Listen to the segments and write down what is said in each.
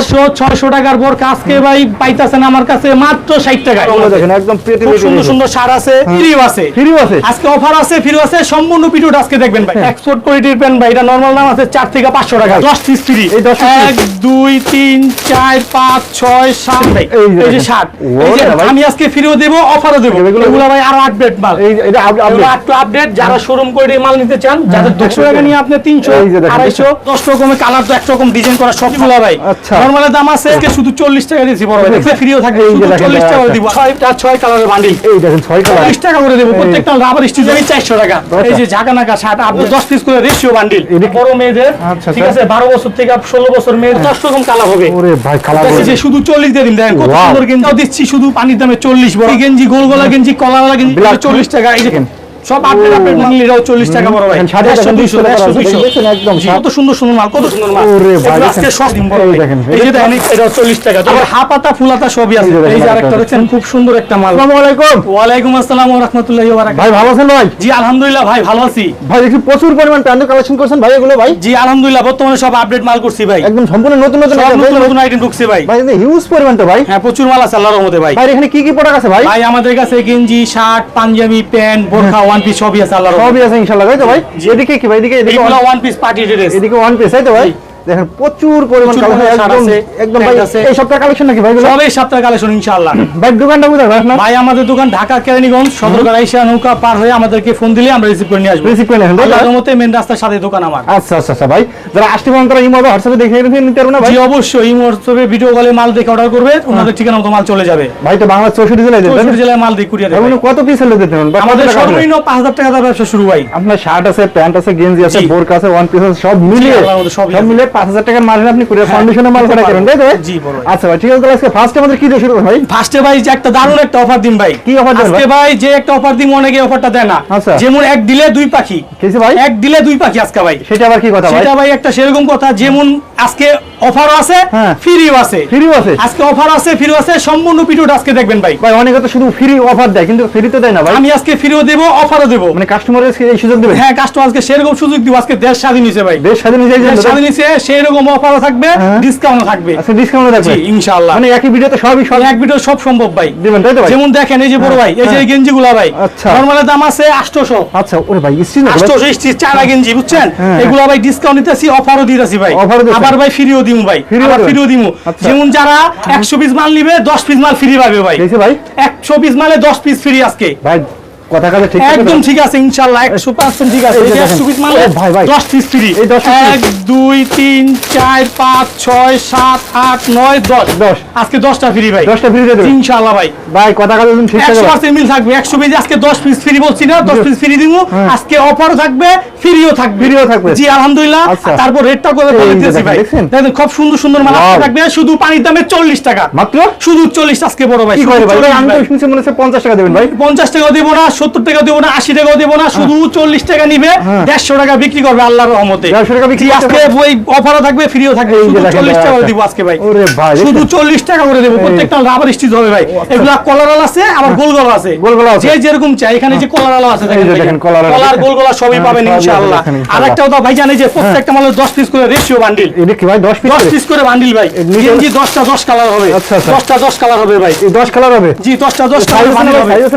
পাঁচশো ছয়শো টাকার পর আজকে ভাই পাইতাছেন আমার কাছে মাত্র ষাট টাকা দেখেন একদম সুন্দর সুন্দর সার আছে ফ্রিও আছে। ফ্রিও আছে। আজকে অফার আছে ফ্রি আছে সম্পূর্ণ ভিডিওটা আজকে দেখবেন ভাই। এক্সপোর্ট কোয়ালিটির পেন ভাই এটা নরমাল দাম আছে চার থেকে পাঁচশো টাকা। দশ পিস ফ্রি এই 10 এক দুই তিন চার পাঁচ ছয় সাত ভাই। এই যে যে আমি আজকে ফ্রিও দেবো অফারও দেবো। এগুলো- ভাই আরও আপডেট মাল। এটা আপডেট একটু আপডেট যারা শোরুম করে মাল নিতে চান যাদের দুশো টাকা নিয়ে আপনি তিনশো। আড়াইশো দশ রকমের কালার তো এক রকম ডিজাইন করা সবগুলো ভাই আচ্ছা। নর্মালের দাম আছে। আজকে শুধু চল্লিশ টাকা দিয়েছি বড় ভাই ফ্রিও থাকবে এই শুধু দেখেন, চল্লিশ টাকা করে। দিব। ছয়টা ছয় কালারের বান্ডিল এই দেখেন ছয় কালার চল্লিশ টাকা করে দেবো প্রত্যেকটা রাবার স্টিচ আমি চারশো টাকা। এই যে ঝাঁকা নাকা শার্ট আপনি দশ পিস করে রেশিও বান্ডিল বড় মেয়েদের আচ্ছা, ঠিক আচ্ছা। আছে বারো বছর থেকে ষোলো বছর মেয়ের দশ রকম কালার হবে। ওরে ভাই কালার আছে, যে শুধু চল্লিশ দিয়ে দিন দেখেন কত সুন্দর গেঞ্জি। দিচ্ছি শুধু পানির দামে চল্লিশ বড় গেঞ্জি গোল গলা গেঞ্জি কলাওয়ালা গেঞ্জি Black. চল্লিশ টাকা। এই দেখেন সব আপডেট আপডেট মাল টাকা বড় ভাই। দেখেন, একদম কত সুন্দর সুন্দর মাল কত সুন্দর মাল। ওরে ভাই, আজকে সব দিন বড় এই দেখেন, এই যে দেখেন টাকা। আবার হাপাতা ফুলাতা সবই আছে। এই যে আরেকটা। খুব সুন্দর একটা মাল। আসসালামু আলাইকুম। ওয়ালাইকুম আসসালাম ওয়া রাহমাতুল্লাহি ওয়া বারাকাতুহু ভাই ভালো আছেন ভাই? জি আলহামদুলিল্লাহ ভাই ভালো আছি। ভাই দেখি প্রচুর পরিমাণ প্যান্ট কালেকশন করছেন ভাই এগুলো ভাই? জি আলহামদুলিল্লাহ বর্তমানে সব আপডেট মাল করছি ভাই। একদম সম্পূর্ণ নতুন নতুন নতুন নতুন আইটেম ঢুকছে ভাই। ভাই হিউজ পরিমাণ তো ভাই। হ্যাঁ প্রচুর মাল আছে আল্লাহর রহমতে ভাই। ভাই এখানে কি কি প্রোডাক্ট আছে ভাই? ভাই আমাদের কাছে গেঞ্জি শার্ট পাঞ্জাবি প্যান্ট বোরখা ওয়ান পিস সবই আছে আল্লাহর সবই আছে ইনশাআল্লাহ তাই তো ভাই? এদিকে কি ভাই? এদিকে এদিকে ওয়ান পিস পার্টি ড্রেস এদিকে ওয়ান পিস তাই তো ভাই? দেখেন প্রচুর পরিমাণ কালেকশন একদম ভাই এই সপ্তাহ কালেকশন নাকি ভাই এগুলো সবই সপ্তাহ কালেকশন ইনশাআল্লাহ। ভাই দোকানটা কোথায় ভাই আপনার? ভাই আমাদের দোকান ঢাকা কেরানীগঞ্জ সদরঘাট আইসা নৌকা পার হয়ে আমাদেরকে ফোন দিলে আমরা রিসিভ করে নিয়ে আসব। রিসিভ করে নেন আল্লাহর রহমতে মেন রাস্তার সাথে দোকান আমার। আচ্ছা আচ্ছা আচ্ছা ভাই যারা আসতে পারেন তারা ইমো বা হোয়াটসঅ্যাপে দেখে নিতে পারব ভাই? জি অবশ্যই এই হোয়াটসঅ্যাপে ভিডিও কলে মাল দেখে অর্ডার করবে ওনাদের ঠিকানা মতো মাল চলে যাবে। ভাই তো বাংলা জেলায় মাল দিয়ে কুরিয়ার এমন কত পিস হলে দিতে পারেন? আমাদের সর্বনিম্ন পাঁচ হাজার টাকা ব্যবসা শুরু ভাই। আপনার শার্ট আছে প্যান্ট আছে গেঞ্জি আছে। বোরকা আছে ওয়ান পিস আছে সব মিলিয়ে আল্লাহর মধ্যে সব মিলিয়ে পাঁচ হাজার টাকার মাল আপনি কুরিয়ার হ্যাঁ, ফাউন্ডেশনের মাল দিতে করেন তাই তো? জি, আচ্ছা ভাই ঠিক আছে তাহলে আজকে ফার্স্টে আমাদের কি দিয়ে শুরু করুন ভাই? ফার্স্টে ভাই যে একটা দারুণ একটা অফার দিন ভাই। কি offer দেন আজকে ভাই? যে একটা অফার দিন অনেকে অফারটা দেয় না। আচ্ছা। যেমন এক দিলে দুই পাখি। কিছু ভাই? এক দিলে দুই পাখি আজকে ভাই। সেটা আবার কি কথা ভাই? সেটা ভাই একটা সেরকম কথা যেমন আজকে অফারও আছে হ্যাঁ। ফ্রিও আছে। ফ্রিও আছে? আজকে অফার আছে ফ্রিও আছে সম্পূর্ণ ভিডিওটা আজকে দেখবেন ভাই। ভাই অনেকে তো শুধু ফ্রি অফার দেয় কিন্তু ফ্রি তো দেয় না ভাই। আমি আজকে ফ্রিও দেবো অফারও দেবো। মানে কাস্টমারের এই সুযোগ দেবে হ্যাঁ কাস্টমারকে সেরকম সুযোগ দিব আজকে দেশ স্বাধীন নিছে ভাই। বেশ স্বাধীন দেশ স্বাধীন নিছে সেই রকম অফারও থাকবে হ্যাঁ। ডিসকাউন্টও থাকবে। আচ্ছা ডিসকাউন্ট রাখবে জি ইনশাআল্লাহ। মানে একই ভিডিওতে সবই সব এক ভিডিও সব সম্ভব ভাই। দিবেন তাই তো ভাই? যেমন দেখেন এই যে বড় ভাই এই যে হ্যাঁ। গেঞ্জিগুলা ভাই আচ্ছা। নরমালের দাম আছে 800 আচ্ছা ওরে ভাই ভাই? আটশোশো স্টিচ চারা গেঞ্জি বুঝছেন? হ্যাঁ। এগুলো ভাই ডিসকাউন্ট দিতেছি অফারও দিতেছি ভাই। আবার ভাই ফ্রিও দিমু ভাই। আবার ফ্রিও দিমু। আচ্ছা। যেমন যারা একশো পিস মাল নিবে দশ পিস মাল ফ্রি পাবে ভাই। ভাই? একশো পিস মালে দশ পিস ফ্রি আজকে। ভাই কথা কাজে ঠিক আছে একদম ঠিক আছে একশো পার্সেন্ট ঠিক আছে। পিস মালে ভাই, ভাই। দশ পিস ফ্রি এই 10 piece free। এক দুই তিন চার পাঁচ ছয় সাত আট নয় দশ। দশ। আজকে দশটা ফ্রি ভাই। দশটা ফ্রি দিয়ে দেবেন? ইনশাল্লাহ ভাই। ভাই কথা কাজে তুমি ঠিক একশো আছে পার্সেন্ট মিল থাকবে। একশো পিস আজকে দশ পিস ফ্রি বলছি না দশ পিস ফ্রি দিব। আজকে অফারও থাকবে ফ্রিও থাকবে। ফ্রিও থাকবে। জি আলহামদুলিল্লাহ। আচ্ছা। তারপর রেটটা করে বলে দিয়েছি ভাই। দেখেন খুব সুন্দর সুন্দর মাল থাকবে। শুধু পানির দামে চল্লিশ টাকা। মাত্র? শুধু চল্লিশ আজকে বড় ভাই কি করে ভাই? আমি তো শুনছি মনে হচ্ছে পঞ্চাশ টাকা দেবেন ভাই। পঞ্চাশ টাকা দেবো না সত্তর টাকা দেবো না আশি টাকাও দেবো না শুধু চল্লিশ টাকা নিবে হ্যাঁ। দেড়শো টাকা বিক্রি করবে আল্লাহর রহমতে। 150 টাকা বিক্রি আজকে ওই অফারও থাকবে ফ্রিও থাকবে চল্লিশ টাকা আচ্ছা। দিব আজকে ভাই। শুধু চল্লিশ টাকা করে দেবো প্রত্যেকটা রাবার স্টিচ হবে ভাই। এগুলা কলার আছে আবার গোল গলা আছে। গোল গলা। যে যেরকম চাই এখানে যে কলার আলো আছে দেখেন কলার গোল গলা সবই হ্যাঁ, পাবেন ইনশাআল্লাহ। আর। একটাও তো ভাই জানে যে প্রত্যেকটা মালের দশ পিস করে রেশিও বান্ডিল এটা কি ভাই দশ পিস দশ পিস করে বান্ডিল ভাই। গেঞ্জি দশটা দশ কালার হবে। আচ্ছা, আচ্ছা। দশটা দশ কালার হবে ভাই। এই দশ কালার হবে। জি দশটা দশ কালার?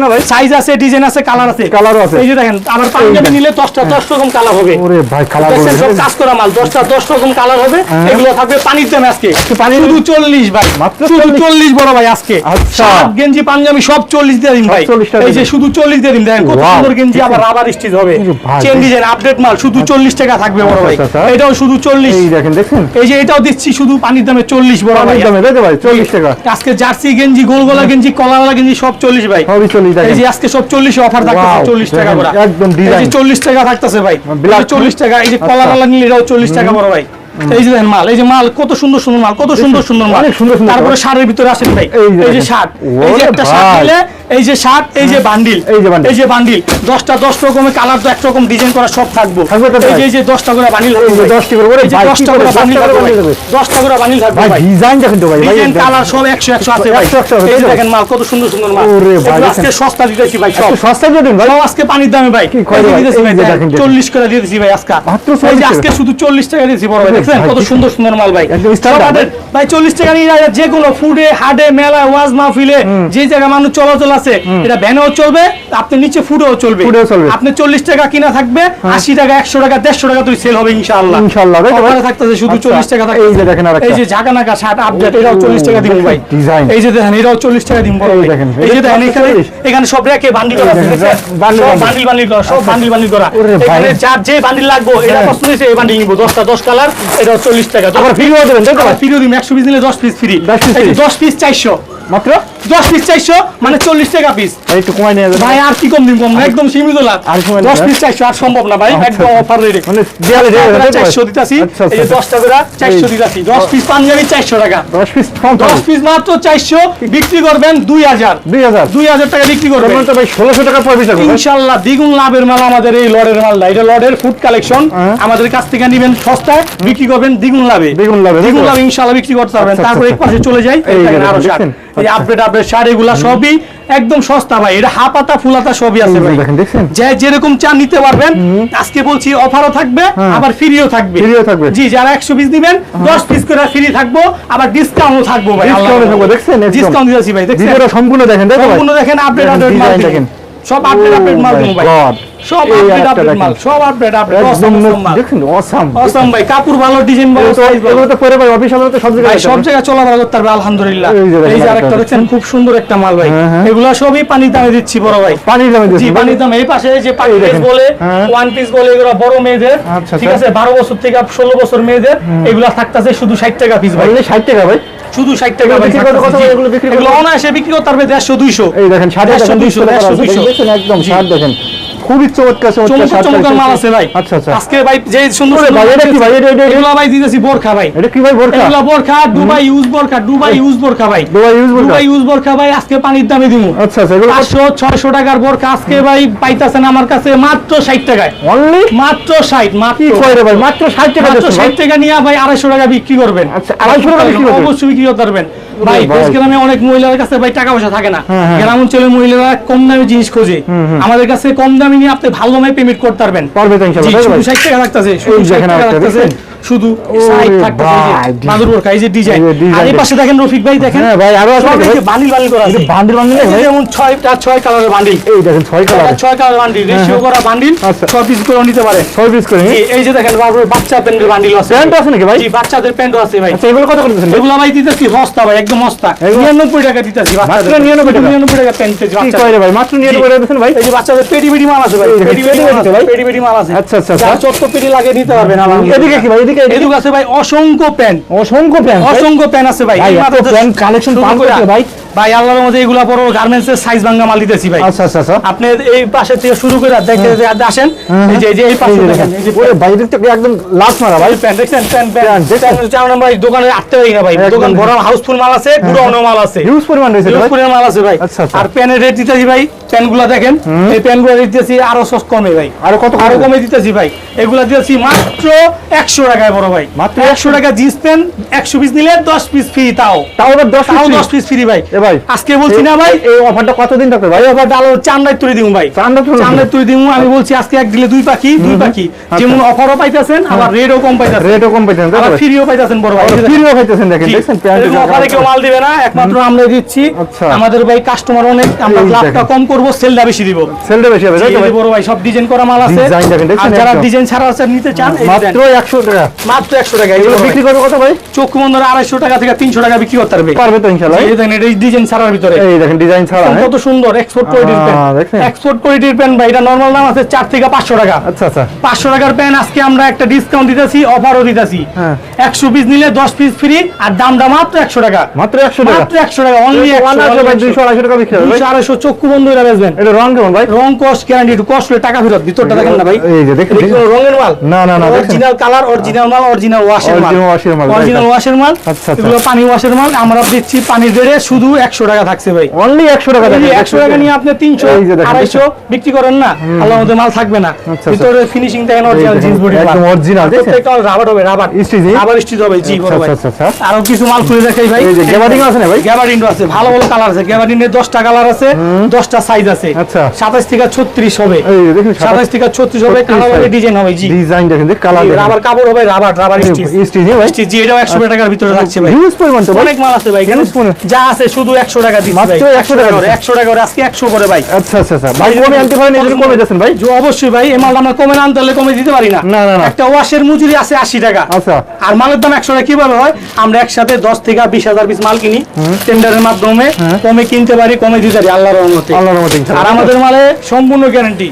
হবে? সাইজ আছে ডিজাইন আছে কালার আছে। কালারও আছে। এই যে দেখেন আবার পাঞ্জাবি নিলে দশটা দশ রকম কালার হবে। ওরে ভাই কালার দেখছেন সব কাজ করা মাল দশটা দশ রকম কালার হবে। এগুলো থাকবে পানির দামে আজকে। পানির- শুধু চল্লিশ ভাই। মাত্র 40 বড় ভাই আজকে। আচ্ছা। গেঞ্জি পাঞ্জাবি সব চল্লিশ দিয়ে দিন ভাই। 40 টাকা এই যে শুধু চল্লিশ দিয়ে দিন। দেখেন কত সুন্দর গেঞ্জি? আবার রাবার স্টিচ হবে। চেন ডিজাইন আপডেট মাল শুধু চল্লিশ টাকা থাকবে বড় ভাই। আচ্ছা, আচ্ছা। এটাও শুধু চল্লিশ। এই দেখেন দেখছেন? এই যে এটাও দিচ্ছি শুধু পানির দামে চল্লিশ বড় ভাই। দামে তাই তো ভাই চল্লিশ টাকা। আজকে জার্সি গেঞ্জি গোল গলা গেঞ্জি কলাওয়ালা গেঞ্জি সব চল্লিশ ভাই। সবই চল্লিশ এই যে আজকে সব চল্লিশ অফার থাকতেছে Wow, চল্লিশ টাকা দেখেন, করে। একদম। যে চল্লিশ টাকা থাকতেছে ভাই। Black, চল্লিশ টাকা এই যে কলা কলা নিলে এটাও চল্লিশ টাকা বড় ভাই। এই যে দেখেন মাল এই যে মাল কত সুন্দর সুন্দর মাল কত সুন্দর সুন্দর মাল তারপরে। শার্টের ভিতরে আসেন ভাই এই যে শার্ট এই যে একটা শার্ট। নিলে এই যে শার্ট এই যে বান্ডিল এই যে bundle। এই যে বান্ডিল দশটা দশ রকমের কালার তো এক রকম ডিজাইন করা সব থাকব এই যে এই যে দশটা করে বান্ডিল 10টা করে, দশটা করে বান্ডিল। দশটা করে বান্ডিল থাকবে ডিজাইন দেখেন তো ভাই ভাই ডিজাইন কালার সব একশো একশো আছে ভাই 100 100 এই? দেখেন মাল কত সুন্দর সুন্দর মাল ওরে ভাই, আজকে সস্তা দিতেছি ভাই সব সস্তা দিয়ে দিন ভাই আজকে পানির দামে ভাই। চল্লিশ করে দিয়ে দিছি ভাই আজকে আজকে শুধু চল্লিশ টাকা দিয়েছি বড় ভাই দেখছেন কত সুন্দর সুন্দর মাল ভাই। ভাই। চল্লিশ টাকা নিয়ে যে কোনো ফুডে হাটে মেলা ওয়াজ মাহফিলে যে জায়গায় মানুষ চলাচল আছে এটা ভ্যানেও চলবে আপনি নিচে ফুডেও চলবে। ফুডেও চলবে। আপনি চল্লিশ টাকা কিনা থাকবে আশি টাকা একশো টাকা দেড়শো টাকা তুই সেল হবে তাই তো থাকতেছে শুধু আচ্ছা, চল্লিশ টাকা এই যে দেখেন এই যে ঝাঁকা নাকা শার্ট আপডেট এটাও চল্লিশ টাকা দিব ভাই। Design। এই যে দেখেন এটাও চল্লিশ টাকা দিব এই দেখেন, এই যে দেখেন এখানে এখানে সব রেখে বান্ডিল করা? Bundle bundle. করা সব বান্ডিল বান্ডিল করা। এখানে যার যে বান্ডিল লাগবে এটা। পছন্দ হয়েছে এই বান্ডিল নিবো। দশটা দশ কালার এটাও চল্লিশ টাকা। আবার ফ্রি দেবেন তাই তো? ভাই? ফ্রি দিন একশো পিস নিলে দশ পিস ফ্রি 10 দশ পিস চারশো। মাত্র? দশ পিস চারশো মানে চল্লিশ টাকা পিস একটু কমাই নিয়ে ভাই আর কি কম দিন কম একদম সীমিত লাভ। দশ পিস চারশো আর সম্ভব না ভাই আচ্ছা, একদম আচ্ছা। অফার রেটে মানে? চারশো দিতাছি আচ্ছা, এই যে আচ্ছা। দশটা করে চারশো দিতাছি। দশ পিস পাঞ্জাবি চারশো টাকা। দশ পিস দশ পিস মাত্র চারশো বিক্রি করবেন দুই হাজার। দুই হাজার। দুই হাজার টাকা বিক্রি করবেন। মানে তো ভাই ষোলোশো টাকা। ইনশাল্লাহ দ্বিগুণ লাভের মাল আমাদের এই লডের মালটা। এটা লডের ফুড কালেকশন। আমাদের কাছ থেকে নিবেন সস্তায় বিক্রি করবেন দ্বিগুণ লাভে। দ্বিগুণ লাভে? দ্বিগুণ লাভে ইনশাল্লাহ বিক্রি করতে পারবেন। আচ্ছা, তারপরে এক আচ্ছা, পাশে চলে যাই এই আরও আচ্ছা। আপডেট আপডেট শাড়িগুলা সবই একদম সস্তা ভাই এটা হাপাতা ফুলাতা সবই আছে ভাই দেখেন, দেখেন যে যেরকম চান নিতে পারবেন আজকে বলছি অফারও থাকবে হ্যাঁ। আবার ফ্রিও থাকবে ফ্রিও থাকবে। জি যারা একশো পিস দিবেন দশ পিস করে ফ্রি থাকব আবার ডিসকাউন্টও থাকব ভাই ডিসকাউন্ট থাকবে, দেখছেন? ডিসকাউন্ট দিয়েছি ভাই দেখছেন ভিডিওটা সম্পূর্ণ দেখেন দেখেন ভাই? সম্পূর্ণ দেখেন আপডেট দেখেন, আপডেট মাল দেখেন। সব আপডেট Oh আপডেট মাল my ভাই God। সব আপডেট আপডেট মাল সব আপডেট আপডেট একদম মাল দেখছেন অসম ভাই কাপড় ভালো ডিজাইন ভালো সাইজ ভালো এগুলো তো পরে ভাই অফিস আদালতে সব জায়গায় সব ভাই। জায়গায় চলাফেরা করতে পারবে আলহামদুলিল্লাহ এই যে দেখেন এই যে আরেকটা আরেকটা দেখছেন খুব সুন্দর একটা মাল ভাই হ্যাঁ, হ্যাঁ। এগুলো সবই পানি দামে দিচ্ছি বড় ভাই পানির দামে পানি? দাম এই পাশে যে পানি পিস বলে হ্যাঁ। ওয়ান পিস বলে এগুলো বড় মেয়েদের আচ্ছা, ঠিক আচ্ছা। আছে বারো বছর থেকে ষোলো বছর মেয়েদের এগুলা থাকতেছে শুধু ষাট টাকা পিস ভাই ভাই, 60 টাকা ভাই শুধু ষাট টাকা বিক্রি করতে এগুলো বিক্রি করতে? অনায়াসে বিক্রি করতে পারবে দেড়শো দুইশো এই দেখেন শার্ট দেড়শো, দেখেন দুইশো, 200 টাকা দেড়শো, আছে। দুইশো। একদম জি। দেখেন খুবই চমৎকার চমৎকার চমৎকার মাল আছে ভাই। আচ্ছা আচ্ছা। আজকে ভাই যে সুন্দর ভাই, এটা কি ভাই? এটা- এগুলো ভাই দিতেছি বোরখা ভাই। এটা কি ভাই বোরকা এগুলো বোরখা দুবাই ইউজ বোরখা দুবাই ইউজ বোরখা ভাই। দুবাই ইউজ বোরকা? দুবাই ইউজ বোরখা ভাই আজকে পানির দামে দিমু। আচ্ছা আচ্ছা এগুলো পাঁচশো ছয়শো টাকার বোরখা আজকে ভাই পাইতাছেন আমার কাছে মাত্র ষাট টাকায়। অনলি মাত্র ষাট মাত্র। কি কয় রে ভাই মাত্র 60 টাকা মাত্র দিচ্ছেন ষাট ভাই? টাকা নিয়ে ভাই আড়াইশো টাকা বিক্রি করবেন। আচ্ছা, 250 টাকা বিক্রি করবেন? অবশ্যই বিক্রি করতে পারবেন। ভাই। গ্রামে অনেক মহিলার কাছে ভাই টাকা পয়সা থাকে না হ্যাঁ, হ্যাঁ। গ্রাম অঞ্চলের মহিলারা কম দামি জিনিস খোঁজে আমাদের কাছে কম দামি নিয়ে আপনি ভালো দামে পেমেন্ট করতে পারবেন পারবে ইনশাআল্লাহ, জি, তাই তো শুধু ভাই? 60 টাকা রাখতেছে 60 টাকা দেখছেন? শুধু ওরে 60 থাকতেছে এই যে, ভাই, মাদুর বোরখা এই ডিজাইন এই যে design আর এই পাশে দেখেন রফিক ভাই দেখেন হ্যাঁ ভাই, আরও আছে সব নাকি এই যে ভাই? বান্ডিল বান্ডিল করা আছে। বান্ডিল বান্ডিল এই যে ভাই? যেমন কালারের বান্ডিল। এই দেখেন ছয় কালার ছয় কালারের বান্ডিল রেশিও করা বান্ডিল। পিস করে নিতে পারে। ছয় পিস করে এই যে দেখেন বাবুর বাচ্চা প্যান্টের বান্ডিল আছে। প্যান্ট আছে নাকি ভাই? জি বাচ্চাদের প্যান্টও আছে ভাই। আচ্ছা এগুলো কত করে দিচ্ছেন? এগুলো ভাই দিতেছি সস্তা ভাই একদম সস্তা টাকা দিতেছি মাত্র 99 টাকা? নিরানব্বই টাকা প্যান্ট দিতেছি কি বাচ্চাদের। ভাই মাত্র নিয়ে জি। দিচ্ছেন ভাই? এই যে বাচ্চাদের পেটি পেটি মাল আছে ভাই দেখেন, পেটি পেটি পেটি মাল আছে ভাই? পেটি পেটি মাল আছে। আচ্ছা, আচ্ছা, যার আচ্ছা। লাগে নিতে পারবেন আলহামদুলিল্লাহ এদিকে কি ভাই এদিকে এদিকে আছে। ভাই অসংখ্য প্যান্ট অসংখ্য প্যান্ট অসংখ্য প্যান্ট আছে ভাই। শুরু পান ভাই? ভাই আল্লাহর মধ্যে এগুলা বড় গার্মেন্টস এর সাইজ ভাঙ্গা মাল দিতেছি ভাই। আচ্ছা আচ্ছা আচ্ছা। আপনি এই পাশে থেকে শুরু করে দেখে যে আসেন এই যে এই যে এই পাশে দেখেন দেখেন এই যে ওরে ভাই এটা তো একদম লাস্ট মারা ভাই। ভাই প্যান্ট দেখছেন? Pant pant? দেখছেন? চার নম্বর দোকানে আটতে পারি না ভাই। দোকান ভরা হাউসফুল মাল আছে গুড়ানো মাল আছে। হিউজ পরিমাণ রয়েছে ভাই। করে মাল আছে ভাই। আচ্ছা, আচ্ছা। আর প্যানের রেট দিতেছি ভাই প্যানগুলো দেখেন। এই প্যানগুলো দিতেছি আরও সস কমে ভাই। আরও কত আরও কমে দিতেছি ভাই। এগুলা দিতেছি মাত্র একশো টাকায় বড় ভাই। মাত্র একশো টাকা জিন্স প্যান্ট একশো পিস নিলে দশ পিস ফ্রি তাও। তাও আবার 10 তাও পিস দশ পিস ফ্রি ভাই। ভাই। আজকে বলছি না ভাই। এই অফারটা কতদিন থাকবে ভাই? চান্দায় তুলে দিব ভাই। তুলে দিবো? চান্দায় তুলে দিব আমি বলছি আজকে এক দিলে দুই পাখি দুই পাখি। যেমন অফারও পাইতেছেন আবার রেটও কম পাইতেছেন। রেটও কম তো আবার ফ্রিও পাইতেছেন বড় ভাই। এই যে দেখেন। দেখেন প্যান্ট অফারে কেউ মাল দিবে না। একমাত্র আমরা দিচ্ছি। আচ্ছা। আমাদের ভাই কাস্টমার অনেক। আমরা লাভটা কম করব সেলটা বেশি দিব। সেলটা বেশি হবে তাই বড় ভাই। সব ডিজাইন করা মাল আছে। Design দেখেন, দেখছেন আর যারা ডিজাইন ছাড়া আছে নিতে চান মাত্র design। 100 টাকা। মাত্র 100 টাকা। এগুলো বিক্রি করবে কত ভাই? চক্ষু বন্ধ 250 টাকা থেকে 300 টাকা বিক্রি করতে পারবে। পারবে তো ইনশাআল্লাহ। এই দেখেন এটা ডিজাইন ছাড়ার ভিতরে। এই দেখেন ডিজাইন ছাড়া হ্যাঁ? কত সুন্দর এক্সপোর্ট কোয়ালিটির প্যান্ট? এক্সপোর্ট কোয়ালিটির প্যান্ট ভাই এটা নরমাল দাম আছে 4 থেকে 500 টাকা। আচ্ছা আচ্ছা। পাঁচশো টাকার প্যান্ট আজকে আমরা একটা ডিসকাউন্ট দিতেছি অফারও দিতেছি। হ্যাঁ। একশো পিস নিলে দশ পিস ফ্রি আর দামটা মাত্র একশো টাকা। মাত্র 100 টাকা? মাত্র একশো টাকা অনলি ওয়ান আসবে ভাই 200 250 টাকা বিক্রি হবে ভাই। আড়াইশো চক্ষু বন্ধ হয়ে বেচবেন। এটা রং কেমন ভাই? রং কস্ট গ্যারান্টি একটু কস্ট টাকা ফেরত ভিতরটা দেখেন না ভাই। এই যে দেখেন এটা কোনো রঙের মাল? না, না, না, অরিজিনাল কালার অরিজিনাল মাল অরিজিনাল ওয়াশের মাল। অরিজিনাল ওয়াশের মাল আচ্ছা, আচ্ছা। এগুলো পানি ওয়াশের মাল আমরা দিচ্ছি পানি রেটে শুধু একশো টাকা থাকছে ভাই। অনলি একশো টাকা এই দেখেন, একশো টাকা নিয়ে আপনি তিনশো এই যে দেখেন, আড়াইশো বিক্রি করেন না আল্লাহ মধ্যে মাল থাকবে না। আচ্ছা। ভিতরে ফিনিশিং দেখেন অরিজিনাল জিন্স বডি একদম original, প্রত্যেকটা রাবার হবে রাবার Stitching? রাবার স্টিচ হবে জি বড় ভাই। আচ্ছা, আচ্ছা, আচ্ছা। আরও কিছু মাল খুলে দেখাই ভাই। এই যে আছে না ভাই? গ্যাবার্ডিনও আছে ভালো ভালো কালার আছে। গ্যাবার্ডিনের দশটা কালার আছে দশটা সাইজ আছে। আচ্ছা। সাতাশ থেকে ছত্রিশ হবে। এই দেখুন সাতাশ থেকে ছত্রিশ হবে কালার হবে ডিজাইন হবে জি। ডিজাইন দেখেন কালার রাবার কাপড় হবে রাবার রাবার স্টিচ স্টিচ ভাই। স্টিচ জি এটাও একশো টাকার ভিতরে থাকছে ভাই। হিউজ পরিমাণ তো অনেক মাল আছে ভাই পরিমাণ। যা আছে শুধু একশো টাকা দিচ্ছি মাত্র ভাই। 100 টাকা করে একশো টাকা করে আজকে একশো করে ভাই। আচ্ছা আচ্ছা আচ্ছা। ভাই কমে আনতে পারেন এগুলো কমে যাচ্ছেন ভাই? অবশ্যই ভাই এই মালটা আমরা কমে আনতে হলে কমে দিতে পারি না। না, না, না। একটা ওয়াশের মজুরি আছে আশি টাকা। আচ্ছা। আর মালের দাম একশো টাকা কীভাবে হয়? আমরা একসাথে দশ থেকে বিশ হাজার পিস মাল কিনি। টেন্ডারের মাধ্যমে কমে কিনতে পারি কমে দিতে পারি আল্লাহর রহমতে। আল্লাহর রহমতে আর আমাদের মালে সম্পূর্ণ গ্যারান্টি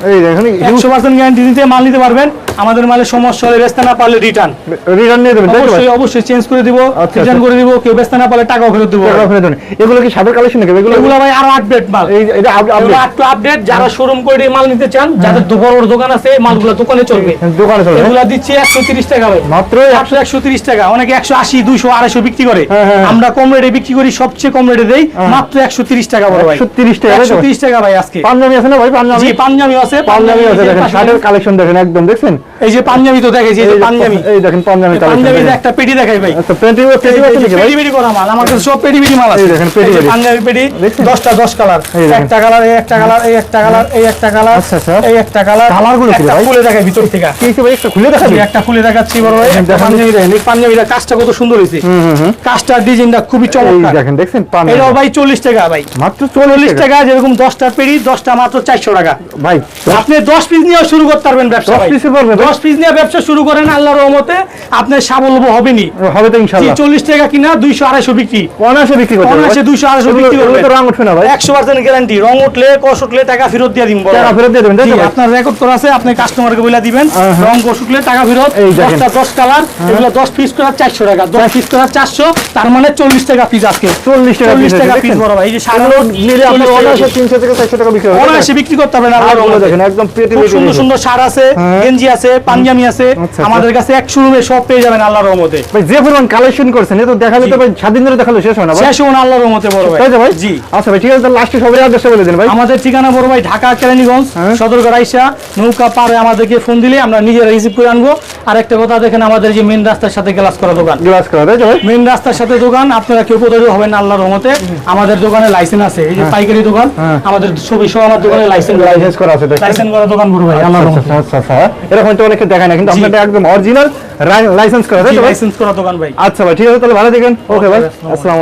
একশো পার্সেন্ট গ্যারান্টি দিতে মাল নিতে পারবেন। আমাদের মালে সমস্যা হলে বেচতে না পারলে রিটার্ন রিটার্ন নিয়ে দেবেন অবশ্যই অবশ্যই চেঞ্জ করে দিব আচ্ছা, রিটার্ন আচ্ছা। করে দিব কেউ বেচতে না পারলে টাকাও ফেরত দিব। টাকা ফেরত দেন। এগুলো কি সাদের কালেকশন নাকি? এগুলো এগুলো ভাই আরও আপডেট মাল। এই এটা আপডেট একটু আপডেট যারা শোরুম করে মাল নিতে চান যাদের দো- বড় বড় দোকান আছে মালগুলো দোকানে চলবে। দোকানে চলে এগুলা দিচ্ছি একশো তিরিশ টাকা ভাই। মাত্র? একশো একশো তিরিশ টাকা। অনেকে একশো আশি দুইশো আড়াইশো বিক্রি করে। হ্যাঁ, হ্যাঁ। আমরা কম রেটে বিক্রি করি সবচেয়ে কম রেটে দেই মাত্র একশো তিরিশ টাকা বড় ভাই। একশো তিরিশ টাকা তাই তো? একশো ভাই? তিরিশ টাকা ভাই আজকে। পাঞ্জাবি আছে না ভাই? পাঞ্জাবি জি পাঞ্জাবি আছে পাঞ্জাবি আছে দেখেন শার্টের কালেকশন দেখেন একদম দেখছেন? এই যে পাঞ্জাবি তো দেখেছি এই যে পাঞ্জাবি। এই দেখেন পাঞ্জাবি পাঞ্জাবির একটা পেটি দেখাই ভাই আচ্ছা পেটি পেটি পেটি পেটি করা মাল আমার কাছে সব পেটি পেটি মাল আছে। এই দেখেন, পেটি এই পেটি। পাঞ্জাবি পেটি দেখছেন? দশটা দশ কালার। একটা কালার এই একটা কালার এই একটা কালার এই একটা কালার আচ্ছা, আচ্ছা। এই একটা কালার। কালারগুলো কি ভাই? খুলে দেখাই ভিতর থেকে। কি হয়েছে ভাই একটা খুলে দেখাবি? একটা খুলে দেখাচ্ছি বড় ভাই। একটা পাঞ্জাবি দেখেন এই পাঞ্জাবিটা কাজটা কত সুন্দর হয়েছে। কাজটার ডিজাইনটা খুবই এই চমৎকার। দেখেন দেখছেন? পাঞ্জাবি। এটাও ভাই চল্লিশ টাকা ভাই। মাত্র চল্লিশ চল্লিশ টাকা টাকা যেরকম দশটা পেরি দশটা মাত্র চারশো টাকা। ভাই আপনি দশ পিস নিয়ে শুরু করতে পারবেন ব্যবসা ভাই। পিসে পারবেন ভাই? দশ পিস নিয়ে ব্যবসা শুরু করেন আল্লাহর রহমতে আপনার স্বাবলম্ব হবেনি। হবে তো ইনশাআল্লাহ চল্লিশ টাকা কিনা দুইশো আড়াইশো বিক্রি। অনায়াসে বিক্রি করতে হবে অনায়াসে ভাই। দুইশো আড়াইশো এগুলো- বিক্রি এগুলো রং উঠবে না ভাই। একশো পার্সেন্ট গ্যারান্টি রং উঠলে কষ উঠলে টাকা ফেরত দিয়ে দিন টাকা ফেরত দিয়ে দেবেন তাই জি, তো ভাই? আপনার রেকর্ড করা আছে আপনি কাস্টমারকে বলে দিবেন। রং কষ উঠলে টাকা ফেরত। এই দেখেন। দশটা দশ কালার এগুলো দশ পিস করে চারশো টাকা। দশ পিস করে চারশো তার মানে চল্লিশ টাকা পিস আজকে। চল্লিশ টাকা চল্লিশ piece টাকা আছে, পিস বড় ভাই। এই যে সারা নিলে আপনার 40 টাকা অনায়াসে piece। তিনশো থেকে চারশো টাকা বিক্রি হবে অনায়াসে বিক্রি করতে পারবেন আল্লাহর আরগুলো রহমতে। দেখেন একদম পেটি সুন্দর সুন্দর শাড় আছে হ্যাঁ। গেঞ্জি আছে পাঞ্জাবি আছে আচ্ছা, আমাদের কাছে এক শোরুমে সব পেয়ে যাবেন আল্লাহর রহমতে। ভাই যে পরিমাণ কালেকশন করছেন এ তো দেখালে তো ভাই সাত দিন ধরে দেখালে শেষ হয় না শেষ হন আল্লাহর রহমতে বড় ভাই। ভাই? জি। আচ্ছা ভাই ঠিক আছে লাস্টে সবাই অ্যাড্রেসটা বলে দিন ভাই। আমাদের ঠিকানা বড় ভাই ঢাকা কেরানীগঞ্জ হ্যাঁ। সদরঘাট আইসা নৌকা পারে আমাদেরকে ফোন দিলে আমরা নিজেরা রিসিভ করে আনব। আর একটা কথা দেখেন আমাদের যে মেন রাস্তার সাথে গ্লাস করা দোকান। গ্লাস করা তাই তো ভাই? মেন রাস্তার সাথে দোকান আপনারা কেউ প্রতারিত হবেন না আল্লাহর রহমতে। আমাদের দোকানে লাইসেন্স আছে এই যে পাইকারি দোকান হ্যাঁ। আমাদের ছবি সহ আমার দোকানে লাইসেন্স লাইসেন্স করা আছে লাইসেন্স করা দোকান বড় ভাই আল্লাহর আচ্ছা রহমতে। আচ্ছা আচ্ছা। এরকম তো অনেকে দেখায় না কিন্তু আপনাদের একদম অরিজিনাল লাইসেন্স করা লাইসেন্স করা দোকান ভাই। আচ্ছা ভাই ঠিক আছে তাহলে ভালো দেখেন ওকে ভাই। আসসালামু